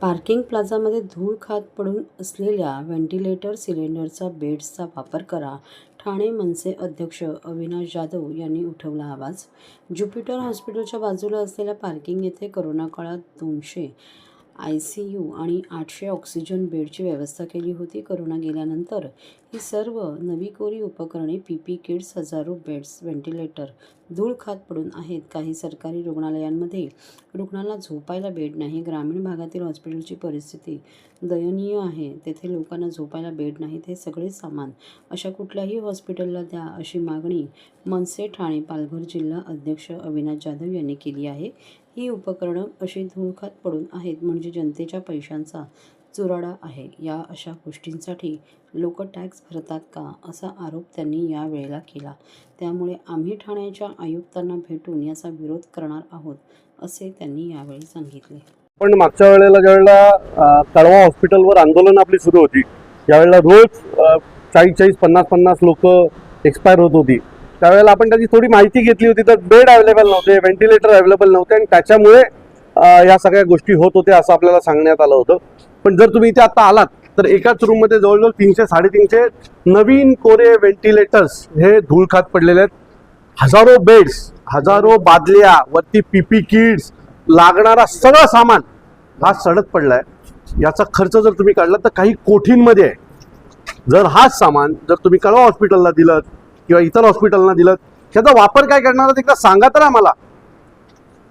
Parking प्लाझामध्ये धूळ खात पडून असलेल्या व्हेंटिलेटर सिलेंडरचा बेड्सचा वापर करा. ठाणे मनसे अध्यक्ष अविनाश जाधव यांनी उठवला आवाज. ज्युपिटर हॉस्पिटलच्या बाजूला असलेल्या पार्किंग येथे करोना काळात दोनशे आय सी यू आणि आठशे ऑक्सिजन बेडची व्यवस्था केली होती. करोना गेल्यानंतर ही सर्व नवी कोरी उपकरणे पी पी किट्स हजारो बेड्स व्हेंटिलेटर धूळ खात पडून आहेत. काही सरकारी रुग्णालयांमध्ये रुग्णाला झोपायला बेड नाही. ग्रामीण भागातील हॉस्पिटलची परिस्थिती दयनीय आहे. तेथे लोकांना झोपायला बेड नाहीत. हे सगळे सामान अशा कुठल्याही हॉस्पिटलला द्या अशी मागणी मनसे ठाणे पालघर जिल्हा अध्यक्ष अविनाश जाधव यांनी केली आहे. ही उपकरणं अशी धुळखात पडून आहेत म्हणजे जनतेच्या पैशांचा चुराडा आहे. या अशा गोष्टींसाठी लोक टॅक्स भरतात का? असा आरोप त्यांनी यावेळेला केला. त्यामुळे आम्ही ठाण्याच्या आयुक्तांना भेटून याचा विरोध करणार आहोत असे त्यांनी यावेळी सांगितले. पण मागच्या वेळेला ज्यावेळेला तळवा हॉस्पिटलवर आंदोलन आपली सुरू होती त्यावेळेला रोज चाळीस चाळीस पन्नास पन्नास लोक एक्सपायर होत होती. त्यावेळेला आपण त्याची थोडी माहिती घेतली होती तर बेड अवेलेबल नव्हते व्हेंटिलेटर अवेलेबल नव्हते आणि त्याच्यामुळे या सगळ्या गोष्टी होत होत्या असं आपल्याला सांगण्यात आलं होतं. पण जर तुम्ही इथे आता आलात तर एकाच रूममध्ये जवळजवळ तीनशे साडेतीनशे नवीन कोरे व्हेंटिलेटर्स हे धूळ खात पडलेले आहेत. हजारो बेड्स हजारो बादल्या वरती पीपी किट्स लागणारा सगळं सामान हा सडक पडलाय. याचा खर्च जर तुम्ही काढला तर काही कोठींमध्ये आहे. जर हाच सामान जर तुम्ही कळवा हॉस्पिटलला दिलं किंवा इतर हॉस्पिटलना दिलं त्याचा वापर काय करणार एकदा सांगा तर आम्हाला.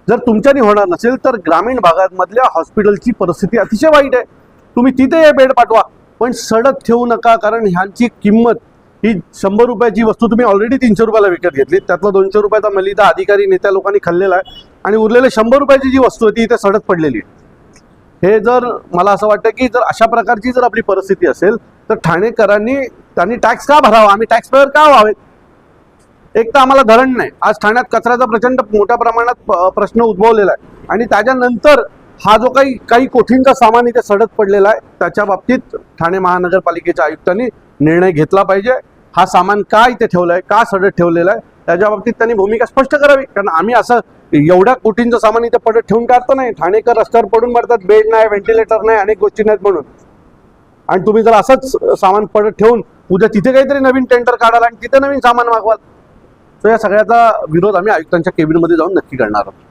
जर तुमच्यानी होणार नसेल तर ग्रामीण भागामधल्या हॉस्पिटलची परिस्थिती अतिशय वाईट आहे. तुम्ही तिथे हे बेड पाठवा. पण सडक ठेवू नका कारण ह्यांची किंमत ही शंभर रुपयाची वस्तू तुम्ही ऑलरेडी तीनशे रुपयाला विकत घेतली. त्यातला दोनशे रुपयाचा मलिदा अधिकारी नेत्या लोकांनी खाल्लेला आहे. आणि उरलेले शंभर रुपयाची जी वस्तू आहे ती इथे सडक पडलेली आहे. हे जर मला असं वाटतं की जर अशा प्रकारची जर आपली परिस्थिती असेल तर ठाणेकरांनी त्यांनी टॅक्स का भरावा? आम्ही टॅक्स पेअर का व्हावेत? एक तर आम्हाला धरण नाही. आज ठाण्यात कचऱ्याचा प्रचंड मोठ्या प्रमाणात प्रश्न उद्भवलेला आहे. आणि त्याच्यानंतर हा जो काही काही कोठींचा सामान इथे सडत पडलेला आहे त्याच्या बाबतीत ठाणे महानगरपालिकेच्या आयुक्तांनी निर्णय घेतला पाहिजे. हा सामान का इथे ठेवलं आहे का सडत ठेवलेला आहे त्याच्या बाबतीत त्यांनी भूमिका स्पष्ट करावी. कारण आम्ही असं एवढ्या कोटींचं सामान इथे पडत ठेवून काढतो नाही. ठाणेकर रस्त्यावर पडून मरतात बेड नाही व्हेंटिलेटर नाही अनेक गोष्टी नाहीत म्हणून. आणि तुम्ही जर असंच सामान पडत ठेवून उद्या तिथे काहीतरी नवीन टेंडर काढाल आणि तिथे नवीन सामान मागवाल तर या सगळ्याचा विरोध आम्ही आयुक्तांच्या केबिनमध्ये जाऊन नक्की करणार आहोत.